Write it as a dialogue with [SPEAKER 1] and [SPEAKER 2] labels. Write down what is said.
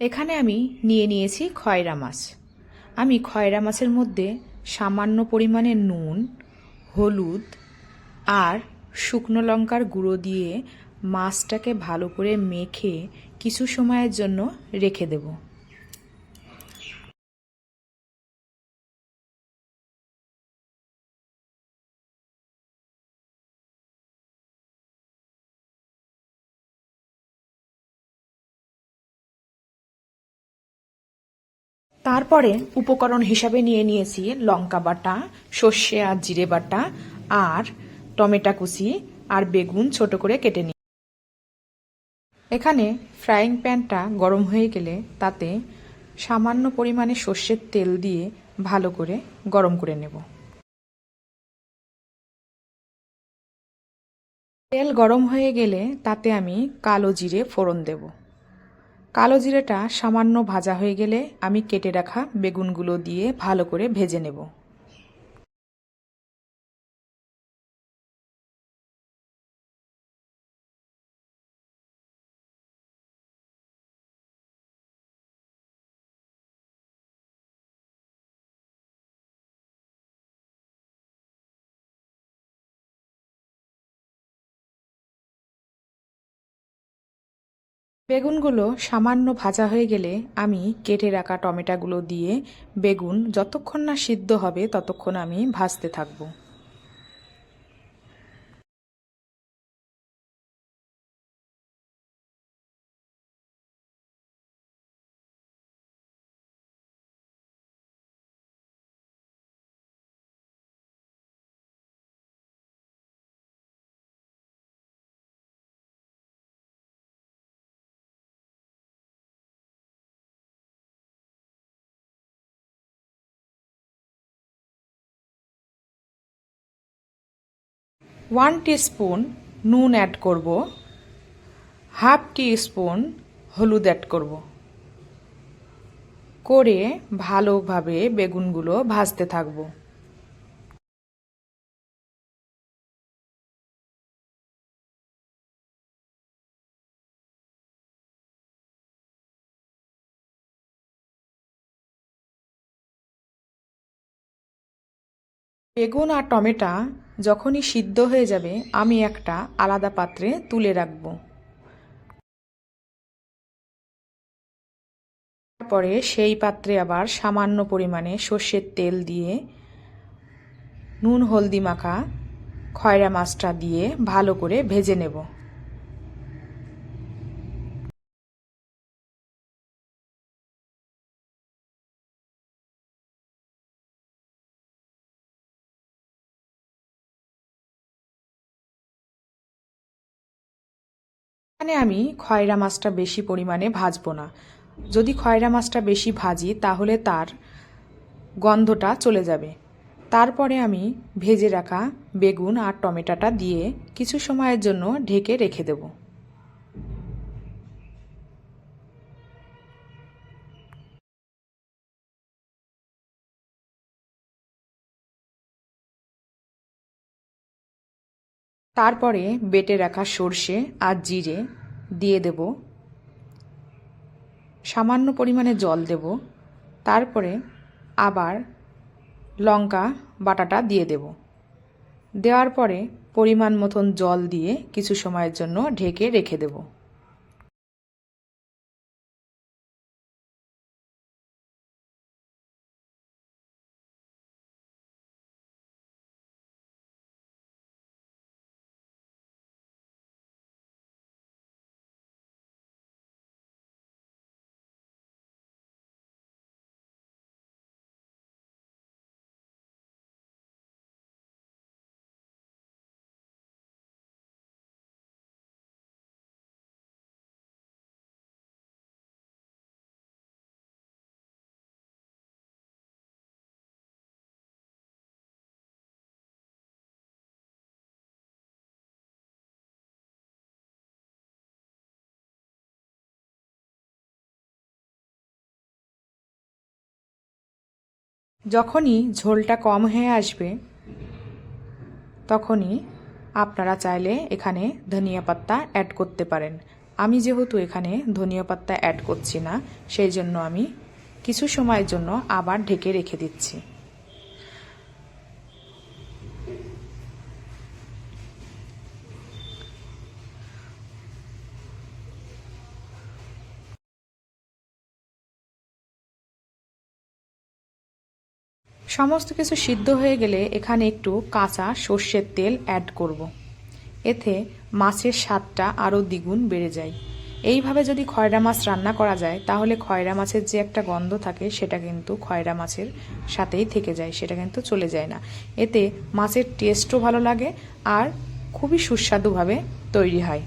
[SPEAKER 1] এখানে আমি নিয়ে নিয়েছি খয়রা মাছ। আমি খয়রা মাছের মধ্যে সামান্য পরিমাণে নুন, হলুদ আর শুকনো লঙ্কার গুঁড়ো দিয়ে মাছটাকে ভালো করে মেখে কিছু সময়ের জন্য রেখে দেব। তারপরে উপকরণ হিসাবে নিয়ে নিয়েছি লঙ্কা বাটা, সর্ষে আর জিরে বাটা, আর টমেটো কুচি আর বেগুন ছোট করে কেটে নিই এখানে ফ্রাইং প্যানটা গরম হয়ে গেলে তাতে সামান্য পরিমাণে সর্ষের তেল দিয়ে ভালো করে গরম করে নেব। তেল গরম হয়ে গেলে তাতে আমি কালো জিরে ফোড়ন দেব। কালো জিরেটা সামান্য ভাজা হয়ে গেলে আমি কেটে রাখা বেগুনগুলো দিয়ে ভালো করে ভেজে নেব। বেগুনগুলো সামান্য ভাজা হয়ে গেলে আমি কেটে রাখা টমেটাগুলো দিয়ে বেগুন যতক্ষণ না সিদ্ধ হবে ততক্ষণ আমি ভাজতে থাকব। ওয়ান স্পুন নুন অ্যাড করব, হাফ স্পুন হলুদ অ্যাড করব। করে ভালোভাবে বেগুনগুলো ভাজতে থাকব। বেগুন আর টমেটো যখনই সিদ্ধ হয়ে যাবে, আমি একটা আলাদা পাত্রে তুলে রাখব। তারপরে সেই পাত্রে আবার সামান্য পরিমাণে সর্ষের তেল দিয়ে, নুন হলদি মাখা, খয়রা মাছটা দিয়ে ভালো করে ভেজে নেব। এখানে আমি খয়রা মাছটা বেশি পরিমাণে ভাজব না। যদি খয়রা মাছটা বেশি ভাজি, তাহলে তার গন্ধটা চলে যাবে। তারপরে আমি ভেজে রাখা বেগুন আর টমেটোটা দিয়ে কিছু সময়ের জন্য ঢেকে রেখে দেব। তারপরে বেটে রাখা সর্ষে আর জিরে দিয়ে দেব। সামান্য পরিমাণে জল দেব। তারপরে আবার লঙ্কা বাটাটা দিয়ে দেব। দেওয়ার পরে পরিমাণ মতন জল দিয়ে কিছু সময়ের জন্য ঢেকে রেখে দেবো। যখনই ঝোলটা কম হয়ে আসবে, তখনই আপনারা চাইলে এখানে ধনিয়া পাত্তা অ্যাড করতে পারেন। আমি যেহেতু এখানে ধনিয়া পাত্তা অ্যাড করছি না, সেই জন্য আমি কিছু সময়ের জন্য আবার ঢেকে রেখে দিচ্ছি। সমস্ত কিছু সিদ্ধ হয়ে গেলে এখানে একটু কাঁচা সর্ষের তেল অ্যাড করব। এতে মাছের স্বাদটা আরও দ্বিগুণ বেড়ে যায়। এইভাবে যদি খয়রা মাছ রান্না করা যায়, তাহলে খয়রা মাছের যে একটা গন্ধ থাকে, সেটা কিন্তু খয়রা মাছের সাথেই থেকে যায়, সেটা কিন্তু চলে যায় না। এতে মাছের টেস্টও ভালো লাগে আর খুবই সুস্বাদুভাবে তৈরি হয়।